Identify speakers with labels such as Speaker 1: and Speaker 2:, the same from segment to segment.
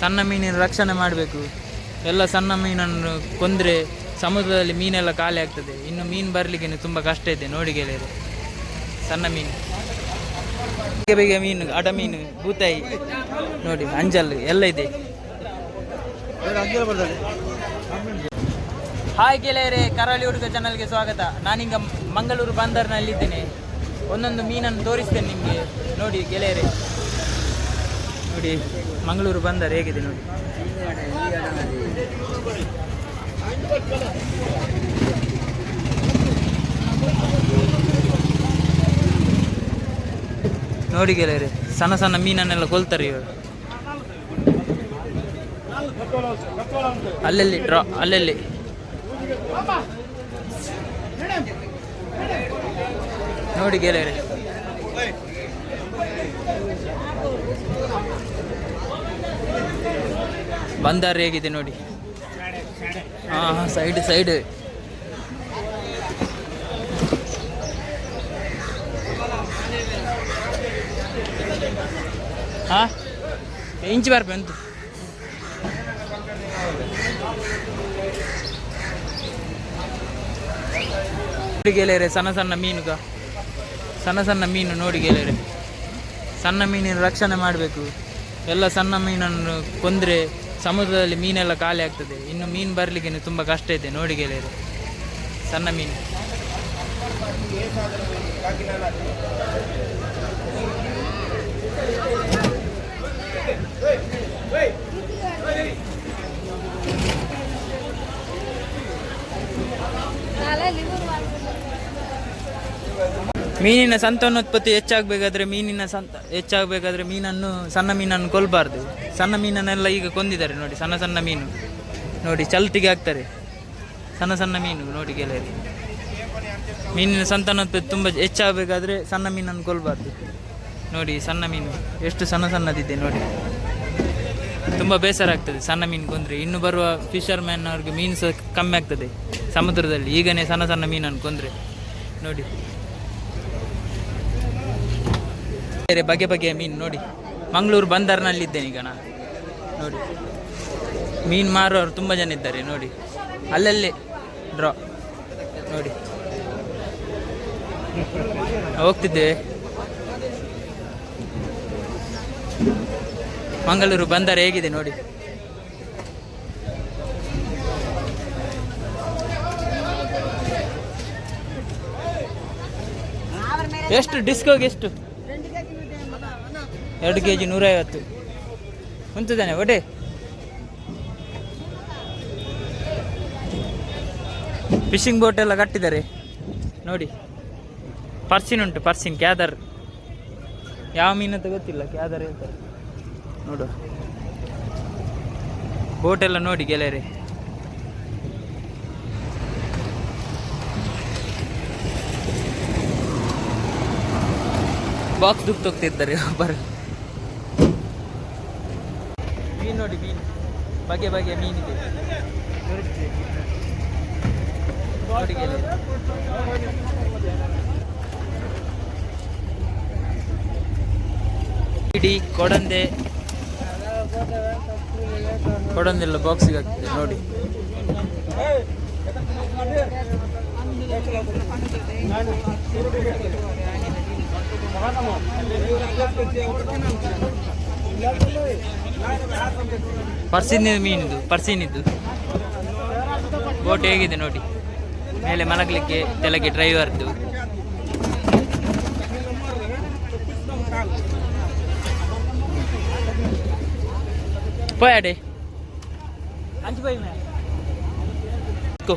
Speaker 1: ಸಣ್ಣ ಮೀನಿನ ರಕ್ಷಣೆ ಮಾಡಬೇಕು. ಎಲ್ಲ ಸಣ್ಣ ಮೀನನ್ನು ಕೊಂದರೆ ಸಮುದ್ರದಲ್ಲಿ ಮೀನೆಲ್ಲ ಖಾಲಿ ಆಗ್ತದೆ. ಇನ್ನು ಮೀನು ಬರಲಿಕ್ಕೆ ತುಂಬ ಕಷ್ಟ ಇದೆ ನೋಡಿ ಗೆಳೆಯರು. ಸಣ್ಣ ಮೀನು. ಬೇಗ ಬೇಗ ಮೀನು, ಅಡ ಮೀನು ಬೂತಾಯಿ ನೋಡಿ, ಅಂಜಲ್ ಎಲ್ಲ ಇದೆ. ಹಾಯ್ ಗೆಳೆಯರೇ, ಕರಾಳಿ ಹುಡುಗ ಚಾನಲ್ಗೆ ಸ್ವಾಗತ. ನಾನೀಗ ಮಂಗಳೂರು ಬಂದರ್ನಲ್ಲಿದ್ದೇನೆ. ಒಂದೊಂದು ಮೀನನ್ನು ತೋರಿಸ್ತೇನೆ ನಿಮಗೆ. ನೋಡಿ ಗೆಳೆಯರೇ. ನೋಡಿ, ಮಂಗಳೂರು ಬಂದರೆ ಹೇಗಿದೆ ನೋಡಿ? ನೋಡಿ ಗೆಳೆಯರೆ, ಸಣ್ಣ ಸಣ್ಣ ಮೀನನ್ನೆಲ್ಲ ಕೊಲ್ತಾರೆ ಇವರು. ಅಲ್ಲಲ್ಲಿ ಡ್ರಾ ಅಲ್ಲಲ್ಲಿ. ನೋಡಿ ಗೆಳೆಯರೆ. ಬಂದಾರ ಹೇಗಿದೆ ನೋಡಿ. ಹಾ ಸೈಡ್ ಸೈಡ್ ಹಾ ಇಂಚ್ ಬರ್ಬೆ ಅಂತ ನೋಡಿ ಗೆಳೆಯರೆ, ಸಣ್ಣ ಸಣ್ಣ ಮೀನುಗ. ಸಣ್ಣ ಸಣ್ಣ ಮೀನು ನೋಡಿ ಗೆಳೆಯರೆ. ಸಣ್ಣ ಮೀನಿನ ರಕ್ಷಣೆ ಮಾಡಬೇಕು. ಎಲ್ಲ ಸಣ್ಣ ಮೀನನ್ನು ಕೊಂದರೆ ಸಮುದ್ರದಲ್ಲಿ ಮೀನೆಲ್ಲ ಖಾಲಿ ಆಗ್ತದೆ. ಇನ್ನು ಮೀನು ಬರಲಿಕ್ಕೆ ತುಂಬ ಕಷ್ಟ ಇದೆ ನೋಡಿ ಗೆಳೆಯರೆ. ಸಣ್ಣ ಮೀನು. ಮೀನಿನ ಸಂತಾನೋತ್ಪತ್ತಿ ಹೆಚ್ಚಾಗಬೇಕಾದ್ರೆ ಮೀನಿನ ಸಂತ, ಹೆಚ್ಚಾಗಬೇಕಾದ್ರೆ ಮೀನನ್ನು, ಸಣ್ಣ ಮೀನನ್ನು ಕೊಲ್ಲಬಾರ್ದು ಸಣ್ಣ ಮೀನನ್ನೆಲ್ಲ ಈಗ ಕೊಂದಿದ್ದಾರೆ ನೋಡಿ, ಸಣ್ಣ ಸಣ್ಣ ಮೀನು. ನೋಡಿ, ಚಲ್ತಿಗೆ ಹಾಕ್ತಾರೆ. ಸಣ್ಣ ಸಣ್ಣ ಮೀನು, ನೋಡಿ ಗೆಳೆಯರಿ. ಮೀನಿನ ಸಂತಾನೋತ್ಪತ್ತಿ ತುಂಬ ಹೆಚ್ಚಾಗಬೇಕಾದ್ರೆ ಸಣ್ಣ ಮೀನನ್ನು ಕೊಲ್ಲಬಾರ್ದು ನೋಡಿ, ಸಣ್ಣ ಮೀನು, ಎಷ್ಟು ಸಣ್ಣ ಸಣ್ಣದಿದೆ ನೋಡಿ. ತುಂಬ ಬೇಸರ ಆಗ್ತದೆ ಸಣ್ಣ ಮೀನು ಕೊಂದರೆ. ಇನ್ನು ಬರುವ ಫಿಶರ್ ಮ್ಯಾನ್ ಅವ್ರಿಗೆ ಮೀನು ಸಹ ಕಮ್ಮಿ ಆಗ್ತದೆ ಸಮುದ್ರದಲ್ಲಿ. ಈಗನೇ ಸಣ್ಣ ಸಣ್ಣ ಮೀನನ್ನು ಕೊಂದರೆ. ನೋಡಿ. ಬೇರೆ ಬಗೆ ಬಗೆಯ ಮೀನು ನೋಡಿ. ಮಂಗಳೂರು ಬಂದರ್ನಲ್ಲಿದ್ದೇನೆ ಈಗ ನಾನು. ನೋಡಿ. ಮೀನು ಮಾರುವವರು ತುಂಬ ಜನ ಇದ್ದಾರೆ, ನೋಡಿ. ಅಲ್ಲಲ್ಲೇ ಡ್ರಾ ನೋಡಿ. ಹೋಗ್ತಿದ್ದೆ ಮಂಗಳೂರು ಬಂದರ್ ಹೇಗಿದೆ ನೋಡಿ. ಎಷ್ಟು ಡಿಸ್ಕೋಗೆ ಎಷ್ಟು? ಎರಡು ಕೆ ಜಿ ನೂರೈವತ್ತು. ಕುಂತಿದ್ದಾನೆ ಒಡೆ ಫಿಶಿಂಗ್ ಬೋಟ್ ಎಲ್ಲ ಕಟ್ಟಿದ್ದಾರೆ. ನೋಡಿ. ಪರ್ಸಿನ್ ಉಂಟು, ಪರ್ಸಿನ್, ಕ್ಯಾದರ್. ಯಾವ ಮೀನಂತ ಗೊತ್ತಿಲ್ಲ, ಕ್ಯಾದರ್ ಹೇಳ್ತಾರೆ ನೋಡು. ಬೋಟ್ ಎಲ್ಲ ನೋಡಿ, ಗೆಳೆಯರೆ. ಬಾಕ್ಸ್ ದುಡ್ಡು ಹೋಗ್ತಿದ್ದಾರೆ ಒಬ್ಬರು ಮೀನು ನೋಡಿ ಮೀನು. ಬಗೆ ಬಗೆಯ ಮೀನಿದೆ. ನೋಡಿ. ಇಡೀ ಕೊಡಂದೆ. ಕೊಡಂದೆಲ್ಲ ಬಾಕ್ಸಿಗೆ ಹಾಕ್ತಿದೆ ನೋಡಿ. ಪರ್ಸಿನಿದು ಮೀನಿದು ಪರ್ಸಿನಿದ್ದು. ಬೋಟ್ ಹೇಗಿದೆ ನೋಡಿ. ಮೇಲೆ ಮಲಗಲಿಕ್ಕೆ ತೆಲಗೆ ಡ್ರೈವರ್ದು ಪೋಯಾಡೆ ಅಂಚು pi disco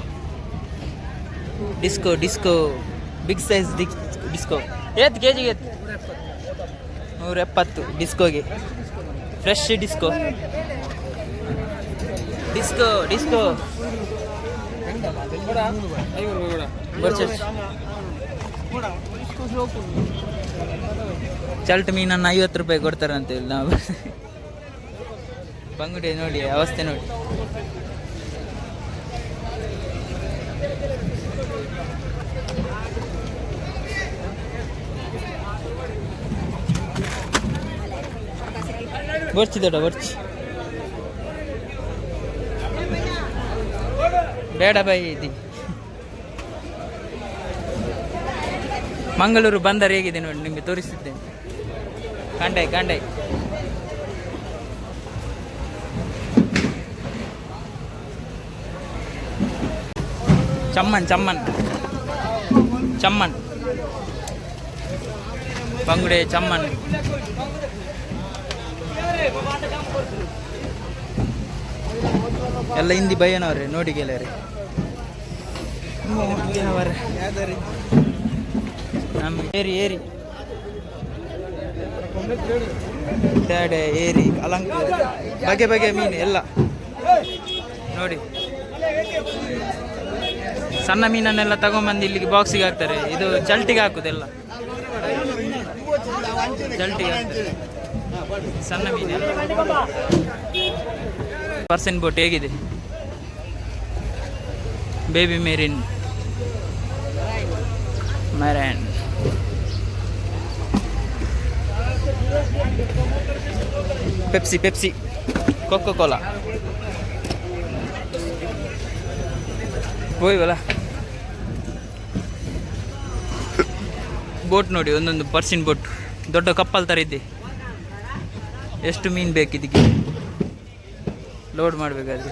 Speaker 1: disco disco big size disco ಏತ್ ಕೆ ಜಿಗೆ ನೂರ ಎಪ್ಪತ್ತು. ಡಿಸ್ಕೋಗೆ ಫ್ರೆಶ್ ಡಿಸ್ಕೋ ಡಿಸ್ಕೋ ಡಿಸ್ಕೋ ಚಲ್ಟ್ ಮೀನನ್ನು ಐವತ್ತು ರೂಪಾಯಿ ಕೊಡ್ತಾರಂತೆ ಇಲ್ಲಿ ನಾವು. ಬಂಗುಡೆ ನೋಡಿ, ಅವಸ್ಥೆ ನೋಡಿ. ಬರ್ಚಿ ದೊಡ್ಡ ಬರ್ಚಿ ಬೇಡ ಬಾಯಿ ಇದಿ. ಮಂಗಳೂರು ಬಂದರೆ ಹೇಗಿದೆ ನೋಡಿ, ನಿಮಗೆ ತೋರಿಸಿದ್ದೇನೆ ಕಾಂಡಾಯ್ ಕಾಂಡಾಯ್. ಚಮ್ಮನ್ ಚಮ್ಮನ್. ಚಮ್ಮನ್. ಬಂಗುಡೆ ಚಮ್ಮನ್. ಎಲ್ಲ ಹಿಂದಿ ಬಯ್ಯನವ್ರೆ ನೋಡಿ ಅವರೇ ನಮ್ಮ ಏರಿ ಏರಿ. ಡ್ಯಾಡೆ, ಏರಿ, ಅಲಂಕಾರ. ಬಗೆ ಬಗೆ ಮೀನು, ಎಲ್ಲ. ನೋಡಿ. ಸಣ್ಣ ಮೀನನ್ನೆಲ್ಲ ತಗೊಂಬಂದು ಇಲ್ಲಿಗೆ ಬಾಕ್ಸಿಗೆ ಹಾಕ್ತಾರೆ. ಇದು ಚಲ್ಟಿಗೆ ಹಾಕುದೆಲ್ಲ. ಹಾಕ್ತಾರೆ. ಸಣ್ಣ ಮೀನು ಪರ್ಸನ್ ಬೋಟ್ ಹೇಗಿದೆ? Baby marine. ಮರನ್. Pepsi Pepsi. Kho kho Cola ಹೋಯ್ವಲ್ಲ. ಬೋಟ್ ನೋಡಿ, ಒಂದೊಂದು ಪರ್ಸಿನ್ ಬೋಟ್. ದೊಡ್ಡ ಕಪ್ಪಲ್ ಥರ ಇದೆ. ಎಷ್ಟು ಮೀನು ಬೇಕು ಇದಕ್ಕೆ ಲೋಡ್ ಮಾಡಬೇಕಾದ್ರೆ.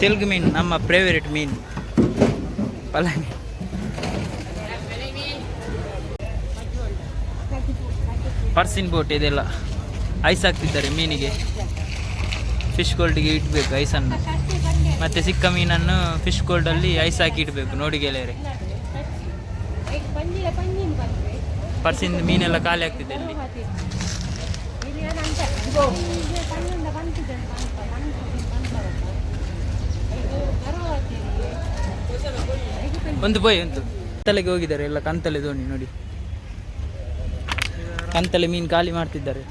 Speaker 1: ತೆಲುಗು ಮೀನು, ನಮ್ಮ ಫೇವರೇಟ್ ಮೀನು. ಪಲ ಪರ್ಸಿನ್ ಬೋಟ್ ಇದೆಲ್ಲ. ಐಸ್ ಹಾಕ್ತಿದ್ದಾರೆ ಮೀನಿಗೆ. ಫಿಶ್ ಗೋಲ್ಡಿಗೆ ಇಡಬೇಕು, ಐಸನ್ನು. ಮತ್ತು ಸಿಕ್ಕ ಮೀನನ್ನು ಫಿಶ್ ಅಲ್ಲಿ ಐಸ್ ಹಾಕಿ ಇಡಬೇಕು, ನೋಡಿ ಗೆಳೆಯರೆ. ಪರ್ಸಿಂದ ಮೀನೆಲ್ಲ ಖಾಲಿ ಆಗ್ತಿದೆ ಅಲ್ಲಿ ಒಂದು ಬೋಯ್ ಒಂದು ಕಂತಲೆಗೆ ಹೋಗಿದ್ದಾರೆ, ಎಲ್ಲ ಕಂತಲೆ ದೋಣಿ, ನೋಡಿ. ಕಂತಲೆ ಮೀನು ಖಾಲಿ ಮಾಡ್ತಿದ್ದಾರೆ.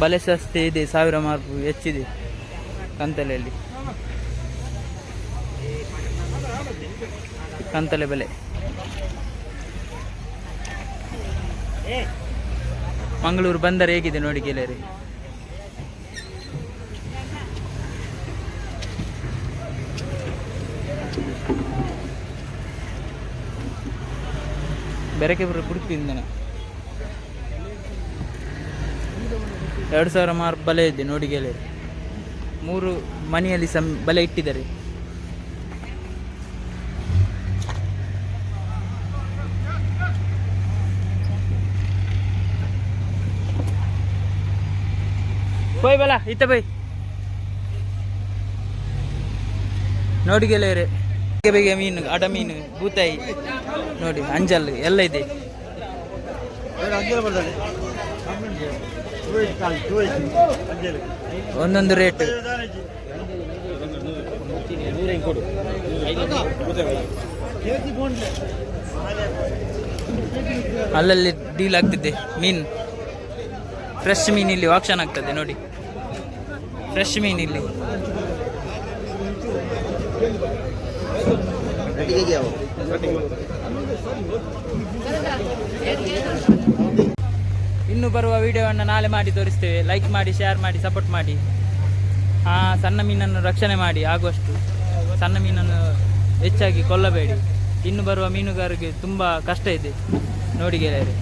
Speaker 1: ಬಲೆ ಸಸ್ತೆ ಇದೆ, ಸಾವಿರ ಮಾರ್ಕು ಹೆಚ್ಚಿದೆ ಕಂತಲೆಯಲ್ಲಿ. ಕಂತಲೆ ಬೆಲೆ. ಮಂಗಳೂರು ಬಂದರೆ ಹೇಗಿದೆ ನೋಡಿ ಗೆಳೆಯರಿ? ಬೆರಕೆ ಬರ ಕುಡುಕಿಂದನ ಎರಡು ಸಾವಿರ ಮಾರ್ಕ್ ಬಲೆ ಇದೆ ನೋಡಿ ಗೆಳೆಯರೆ ಮೂರು ಮನೆಯಲ್ಲಿ ಸಮ್ ಬಲೆ ಇಟ್ಟಿದ್ದಾರೆ. ಹೋಯ್ ಬಲ, ಇತ್ತ ಬೈ. ನೋಡಿ ಗೆಳೆಯರೆ ಬೇಗ ಬೇಗ ಮೀನು ಅಡ ಮೀನು ಬೂತಾಯಿ ನೋಡಿ, ಅಂಜಲ್ ಎಲ್ಲ ಇದೆ. ಒಂದೊಂದು ರೇಟ್. ಅಲ್ಲಲ್ಲಿ ಡೀಲ್ ಆಗ್ತಿದ್ದೆ, ಮೀನು. ಫ್ರೆಶ್ ಮೀನು ಇಲ್ಲಿ ಆಕ್ಷನ್ ಆಗ್ತದೆ ನೋಡಿ. ಫ್ರೆಶ್ ಮೀನ್ ಇಲ್ಲಿ. ಇನ್ನು ಬರುವ ವಿಡಿಯೋವನ್ನು ನಾಳೆ ಮಾಡಿ ತೋರಿಸ್ತೇವೆ. ಲೈಕ್ ಮಾಡಿ ಶೇರ್ ಮಾಡಿ ಸಪೋರ್ಟ್ ಮಾಡಿ. ಆ ಸಣ್ಣ ಮೀನನ್ನು ರಕ್ಷಣೆ ಮಾಡಿ ಆಗುವಷ್ಟು. ಸಣ್ಣ ಮೀನನ್ನು ಹೆಚ್ಚಾಗಿ ಕೊಲ್ಲಬೇಡಿ. ಇನ್ನು ಬರುವ ಮೀನುಗಾರರಿಗೆ ತುಂಬ ಕಷ್ಟ ಇದೆ. ನೋಡಿ ಗೆಳೆಯರೆ.